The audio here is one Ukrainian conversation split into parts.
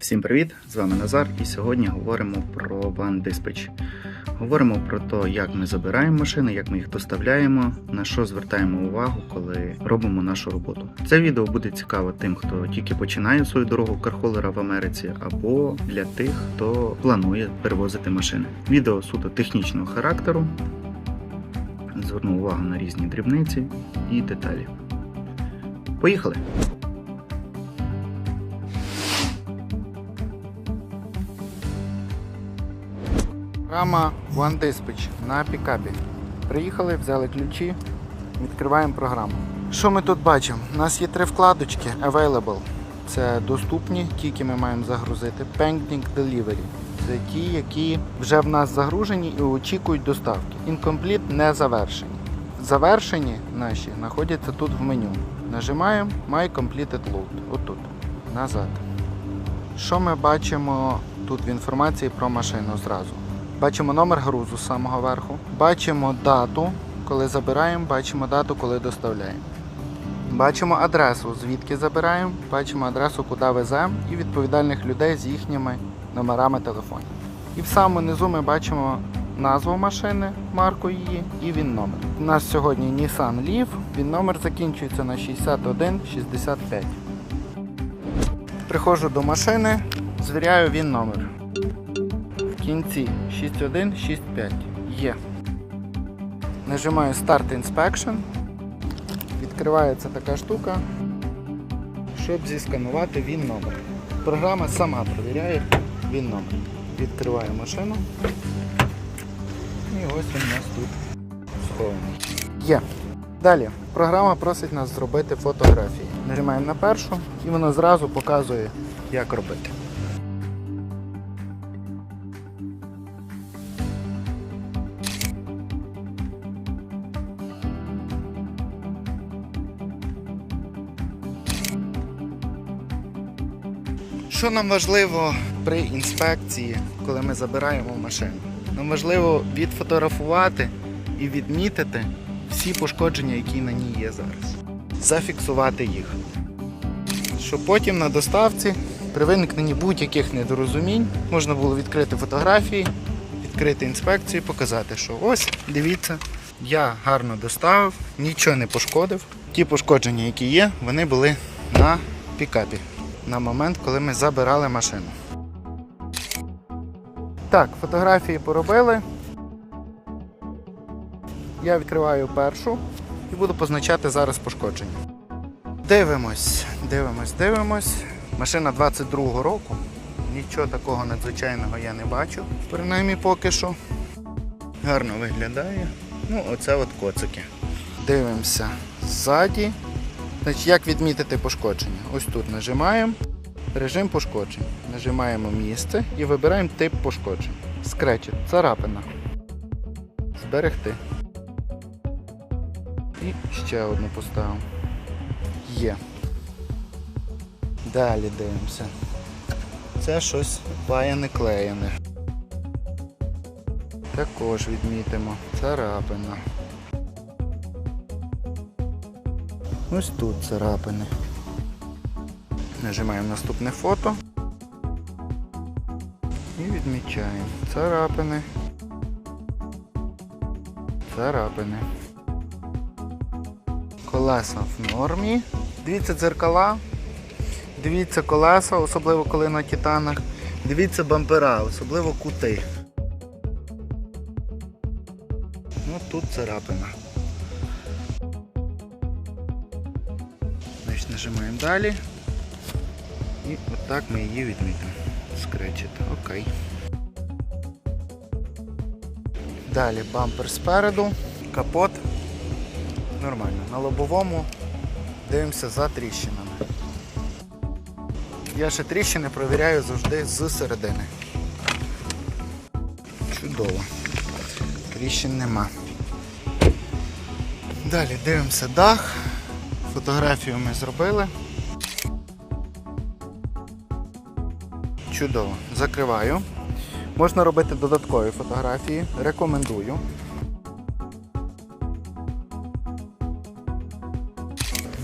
Всім привіт! З вами Назар, і сьогодні говоримо про Van Dispatch. Говоримо про те, як ми забираємо машини, як ми їх доставляємо, на що звертаємо увагу, коли робимо нашу роботу. Це відео буде цікаво тим, хто тільки починає свою дорогу кархолера в Америці, або для тих, хто планує перевозити машини. Відео суто технічного характеру. Зверну увагу на різні дрібниці і деталі. Поїхали! Програма One Dispatch на пікапі. Приїхали, взяли ключі, відкриваємо програму. Що ми тут бачимо? У нас є три вкладочки Available. Це доступні, тільки ми маємо загрузити. Pending Delivery. Це ті, які вже в нас загружені і очікують доставки. Incomplete не завершені. Завершені наші знаходяться тут в меню. Нажимаємо My Completed Load. Отут. Назад. Що ми бачимо тут в інформації про машину зразу? Бачимо номер грузу з самого верху. Бачимо дату, коли забираємо, бачимо дату, коли доставляємо. Бачимо адресу, звідки забираємо, бачимо адресу, куди веземо, і відповідальних людей з їхніми номерами телефонів. І в самому низу ми бачимо назву машини, марку її і він номер. У нас сьогодні Nissan Leaf, він номер закінчується на 6165. Приходжу до машини, звіряю він номер. Кінці 6165 є. Нажимаю Start Inspection. Відкривається така штука, щоб зісканувати він номер. Програма сама перевіряє він номер. Відкриваю машину. І ось він у нас тут схований. Є. Далі програма просить нас зробити фотографії. Нажимаємо на першу і воно зразу показує, як робити. Що нам важливо при інспекції, коли ми забираємо машину? Нам важливо відфотографувати і відмітити всі пошкодження, які на ній є зараз. Зафіксувати їх. Щоб потім на доставці при виникненні будь-яких недорозумінь можна було відкрити фотографії, відкрити інспекцію і показати, що ось, дивіться, я гарно доставив, нічого не пошкодив. Ті пошкодження, які є, вони були на пікапі на момент, коли ми забирали машину. Так, фотографії поробили. Я відкриваю першу і буду позначати зараз пошкодження. Дивимось, дивимось, дивимось. Машина 22-го року. Нічого такого надзвичайного я не бачу, принаймні поки що. Гарно виглядає. Ну, оце от коцики. Дивимося ззаді. Значить, як відмітити пошкодження? Ось тут нажимаємо режим пошкоджень. Нажимаємо місце і вибираємо тип пошкоджень. Скречет, царапина. Зберегти. І ще одну поставимо. Є. Далі дивимося. Це щось паяне клеєне. Також відмітимо. Царапина. Ось тут царапини. Нажимаємо наступне фото і відмічаємо царапини. Царапини. Колеса в нормі. Дивіться дзеркала. Дивіться колеса, особливо коли на титанах. Дивіться бампера, особливо кути. Ну тут царапина. Нажимаємо далі. І отак ми її відмітимо. Скречет. Окей. Далі бампер спереду, капот. Нормально. На лобовому дивимося за тріщинами. Я ще тріщини провіряю завжди з середини. Чудово. Тріщин нема. Далі дивимося дах. Фотографію ми зробили. Чудово. Закриваю. Можна робити додаткові фотографії. Рекомендую.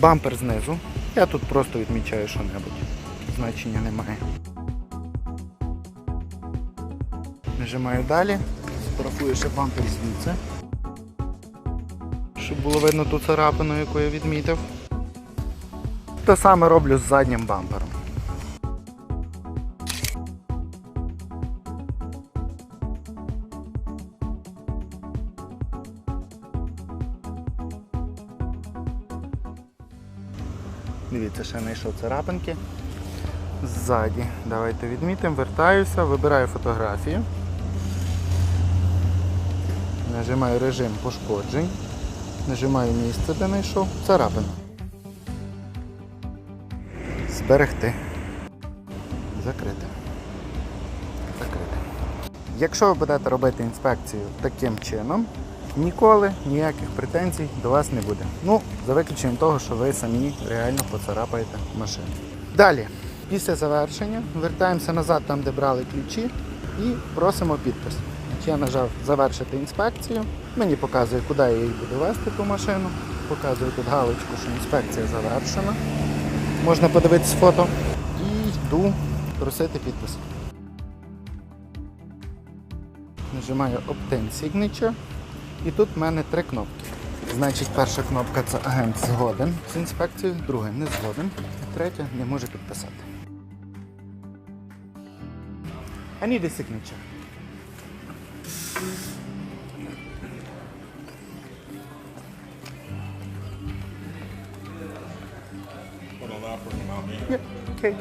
Бампер знизу. Я тут просто відмічаю що-небудь. Значення немає. Нажимаю далі. Сфотографую ще бампер звідси. Щоб було видно ту царапину, яку я відмітив. Те саме роблю з заднім бампером. Дивіться, ще знайшов царапинки. Ззаді. Давайте відмітимо, вертаюся, вибираю фотографію. Нажимаю режим пошкоджень. Нажимаю місце, де знайшов. Царапину. Зберегти. Закрити. Закрити. Якщо ви будете робити інспекцію таким чином, ніколи ніяких претензій до вас не буде. Ну, за виключенням того, що ви самі реально поцарапаєте машину. Далі, після завершення, вертаємося назад там, де брали ключі, і просимо підпис. Я нажав завершити інспекцію. Мені показує, куди я її буду вести ту машину. Показує тут галочку, що інспекція завершена. Можна подивитись фото. І йду просити підпис. Нажимаю Obtain Signature. І тут в мене три кнопки. Значить, перша кнопка це агент згоден з інспекцією, друга не згоден, третя не може підписати. I need a signature. Okay.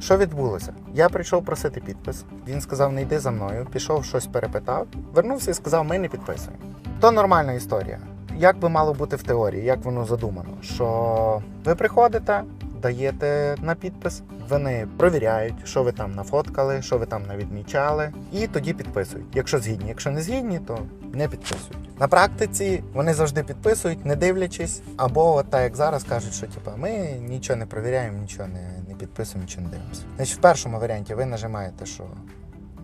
Що відбулося? Я прийшов просити підпис. Він сказав, не йди за мною, пішов щось перепитав, вернувся і сказав, ми не підписуємо. То нормальна історія. Як би мало бути в теорії, як воно задумано? Що ви приходите, даєте на підпис, вони провіряють, що ви там нафоткали, що ви там навідмічали, і тоді підписують. Якщо згідні, якщо не згідні, то не підписують. На практиці вони завжди підписують, не дивлячись, або так як зараз кажуть, що типа ми нічого не провіряємо, нічого не, не підписуємо, нічого не дивимося. Значить, в першому варіанті ви нажимаєте, що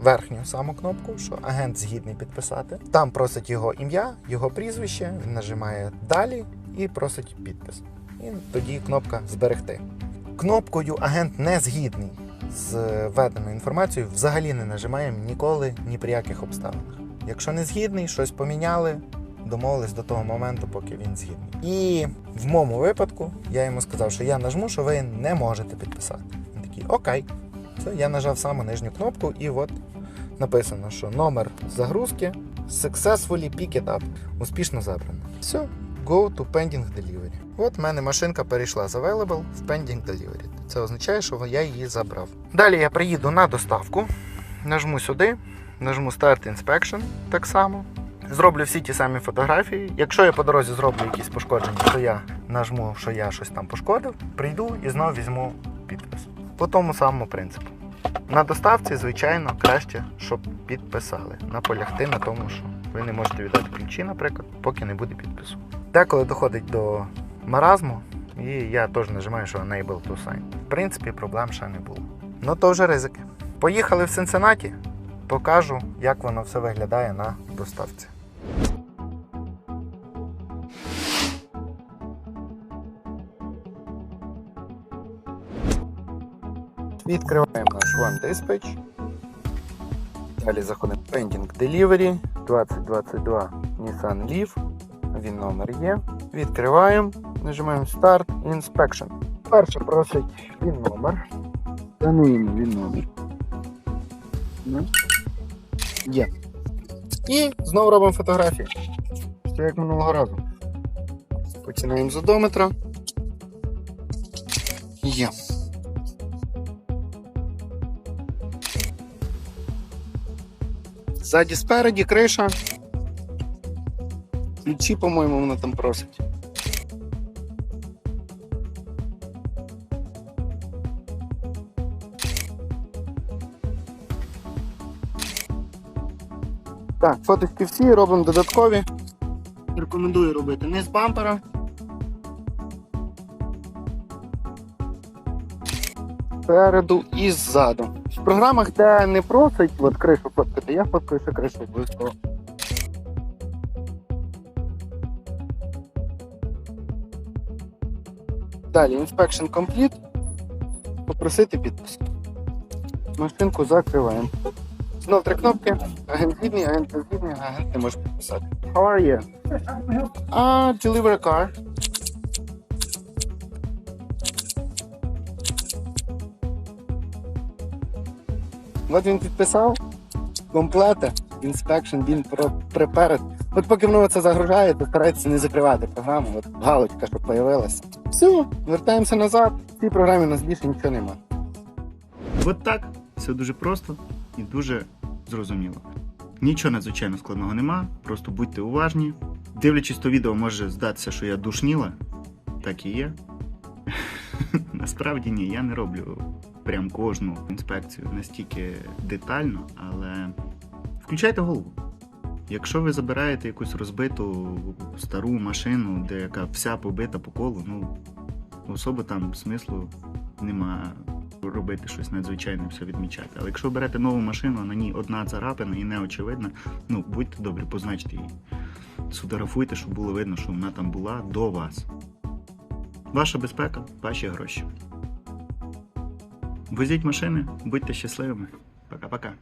верхню саму кнопку, що агент згідний підписати. Там просить його ім'я, його прізвище, він нажимає далі і просить підпис. І тоді кнопка зберегти. Кнопкою агент не згідний з введеною інформацією, взагалі не нажимаємо ніколи ні при яких обставинах. Якщо не згідний, щось поміняли, домовились до того моменту, поки він згідний. І в моєму випадку я йому сказав, що я нажму, що ви не можете підписати. Він такий, окей. Це я нажав саме нижню кнопку, і от написано, що номер загрузки successfully picked up. Успішно забрано. Все, go to pending delivery. От в мене машинка перейшла з available в pending delivery. Це означає, що я її забрав. Далі я приїду на доставку, нажму сюди, нажму Start Inspection так само. Зроблю всі ті самі фотографії. Якщо я по дорозі зроблю якісь пошкодження, то я нажму, що я щось там пошкодив, прийду і знову візьму підпис. По тому самому принципу. На доставці, звичайно, краще, щоб підписали. Наполягти на тому, що ви не можете віддати ключі, наприклад, поки не буде підпису. Деколи доходить до маразму, і я теж нажимаю, що Enable to sign. В принципі, проблем ще не було. Ну то вже ризики. Поїхали в Сенсенаті, покажу, як воно все виглядає на доставці. Відкриваємо наш One Dispatch. Далі заходимо в Pending Delivery 2022 Nissan Leaf. Він номер є. Відкриваємо, нажимаємо Start Inspection. Перше просить він номер. Дануємо він номер. Ну. Є. І знову робимо фотографії. Все як минулого разу. Починаємо з одометра. Є. Ззаді спереді, криша. Ключі, по-моєму, вона там просить. Так, фоточки всі, робимо додаткові. Рекомендую робити не з бампера. Спереду і ззаду. В програмах, де не просить от кришу фоткати, я фоткаю ще кришу обов'язково. Далі Inspection Complete. Попросити підпис. машинку закриваємо. Знов три кнопки. Агент згідний, агент не згідний, агент не може підписати. How are you? Uh, deliver a car. От він підписав. Комплета, інспекшн, він преперед. От поки воно це загружає, то старається не закривати програму. От галочка, щоб появилася. Все, вертаємося назад. В цій програмі у нас більше нічого немає. От так, все дуже просто і дуже зрозуміло. Нічого надзвичайно складного нема, просто будьте уважні. Дивлячись то відео, може здатися, що я душніла. Так і є. Насправді ні, я не роблю прям кожну інспекцію настільки детально, але включайте голову. Якщо ви забираєте якусь розбиту стару машину, де яка вся побита по колу, ну особо там смислу немає робити щось надзвичайне, все відмічати. Але якщо берете нову машину, на ній одна царапина і не очевидна, ну будьте добрі, позначте її. Сфотографуйте, щоб було видно, що вона там була до вас. Ваша безпека, ваші гроші. Возіть машини, будьте щасливими. Пока-пока.